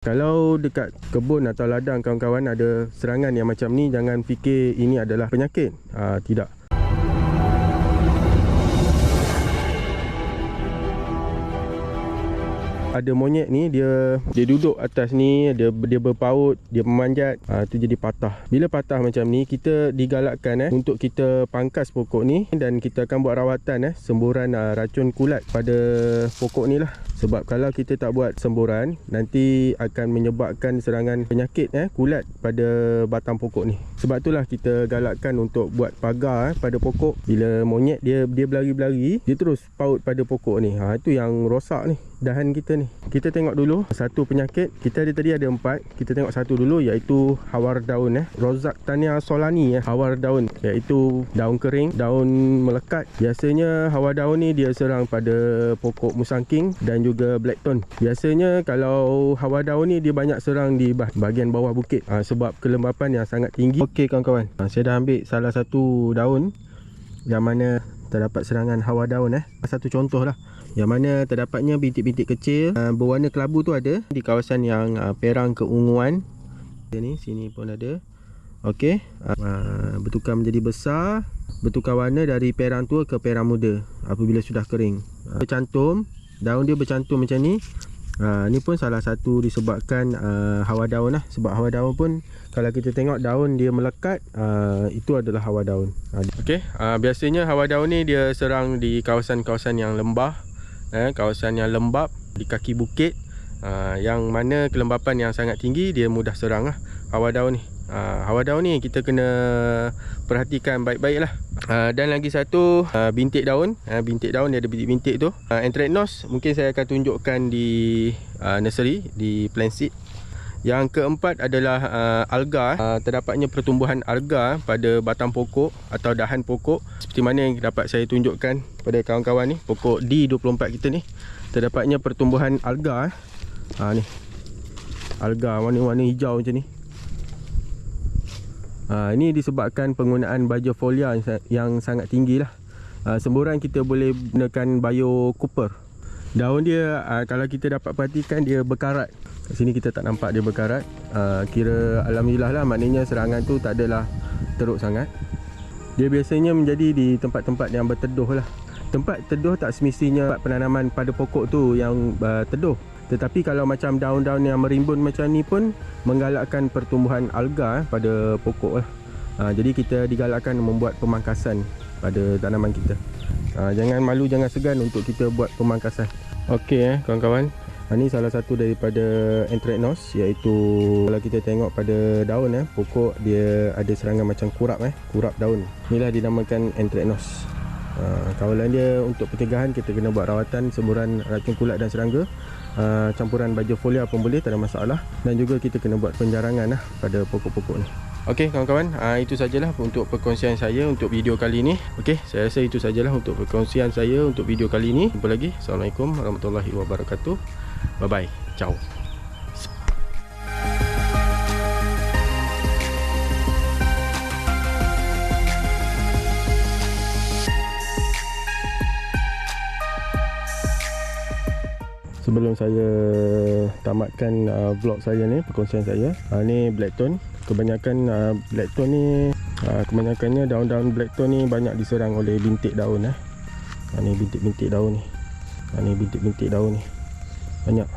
Kalau dekat kebun atau ladang kawan-kawan ada serangan yang macam ni jangan fikir ini adalah penyakit. Uh, tidak. ada monyet ni dia dia duduk atas ni dia dia berpaut dia memanjat ha, tu jadi patah bila patah macam ni kita digalakkan eh untuk kita pangkas pokok ni dan kita akan buat rawatan eh semburan uh, racun kulat pada pokok ni lah sebab kalau kita tak buat semburan nanti akan menyebabkan serangan penyakit eh kulat pada batang pokok ni. Sebab itulah kita galakkan untuk buat pagar eh, pada pokok. Bila monyet dia dia berlari-berlari, dia terus paut pada pokok ni. Ha itu yang rosak ni dahan kita ni. Kita tengok dulu satu penyakit. Kita ada tadi ada empat. Kita tengok satu dulu iaitu hawar daun eh. Rozak Tania solani eh. Hawar daun iaitu daun kering, daun melekat. Biasanya hawar daun ni dia serang pada pokok musangking dan juga juga blackton. Biasanya kalau hawa daun ni dia banyak serang di bahagian bawah bukit ha, sebab kelembapan yang sangat tinggi. Okey kawan-kawan, ha, saya dah ambil salah satu daun yang mana terdapat serangan hawa daun eh. Satu contoh lah. Yang mana terdapatnya bintik-bintik kecil ha, berwarna kelabu tu ada di kawasan yang ha, perang keunguan. Sini, sini pun ada. Okey, ha, bertukar menjadi besar bertukar warna dari perang tua ke perang muda apabila sudah kering. Bercantum daun dia bercantum macam ni. Ha, ni pun salah satu disebabkan uh, hawa daun lah. Sebab hawa daun pun kalau kita tengok daun dia melekat uh, itu adalah hawa daun. Okay. uh, biasanya hawa daun ni dia serang di kawasan-kawasan yang lembah eh, kawasan yang lembap di kaki bukit. Uh, yang mana kelembapan yang sangat tinggi dia mudah serang lah hawa daun ni. Uh, hawa daun ni kita kena perhatikan baik-baik lah. Uh, dan lagi satu uh, bintik daun. Uh, bintik daun dia ada bintik-bintik tu. Uh, anthracnose mungkin saya akan tunjukkan di uh, nursery di plant seed yang keempat adalah uh, alga. Uh, terdapatnya pertumbuhan alga pada batang pokok atau dahan pokok. Seperti mana yang dapat saya tunjukkan pada kawan-kawan ni pokok D24 kita ni terdapatnya pertumbuhan alga. Ha, ni. Alga warna-warna hijau macam ni Ha, ini disebabkan penggunaan baja folia yang, sangat tinggi lah. Ha, semburan kita boleh gunakan bio cooper. Daun dia ha, kalau kita dapat perhatikan dia berkarat. Kat sini kita tak nampak dia berkarat. Ha, kira alhamdulillah lah maknanya serangan tu tak adalah teruk sangat. Dia biasanya menjadi di tempat-tempat yang berteduh lah. Tempat teduh tak semestinya penanaman pada pokok tu yang uh, teduh. Tetapi kalau macam daun-daun yang merimbun macam ni pun menggalakkan pertumbuhan alga eh, pada pokok lah. Ha, jadi kita digalakkan membuat pemangkasan pada tanaman kita. Ha, jangan malu, jangan segan untuk kita buat pemangkasan. Okey eh kawan-kawan. Ha, ini salah satu daripada anthracnose iaitu kalau kita tengok pada daun eh pokok dia ada serangan macam kurap eh kurap daun. Inilah dinamakan anthracnose. Ha, kawalan dia untuk pencegahan kita kena buat rawatan semburan racun kulat dan serangga uh, campuran baju folia pun boleh tak ada masalah dan juga kita kena buat penjarangan lah pada pokok-pokok ni Okey kawan-kawan, uh, itu sajalah untuk perkongsian saya untuk video kali ini. Okey, saya rasa itu sajalah untuk perkongsian saya untuk video kali ini. Jumpa lagi. Assalamualaikum warahmatullahi wabarakatuh. Bye bye. Ciao. Sebelum saya tamatkan uh, vlog saya ni perkongsian saya uh, ni blackton kebanyakan uh, blackton ni uh, kebanyakannya daun-daun blackton ni banyak diserang oleh bintik daun eh. Uh, ni bintik-bintik daun ni. Uh, ni bintik-bintik daun ni. Banyak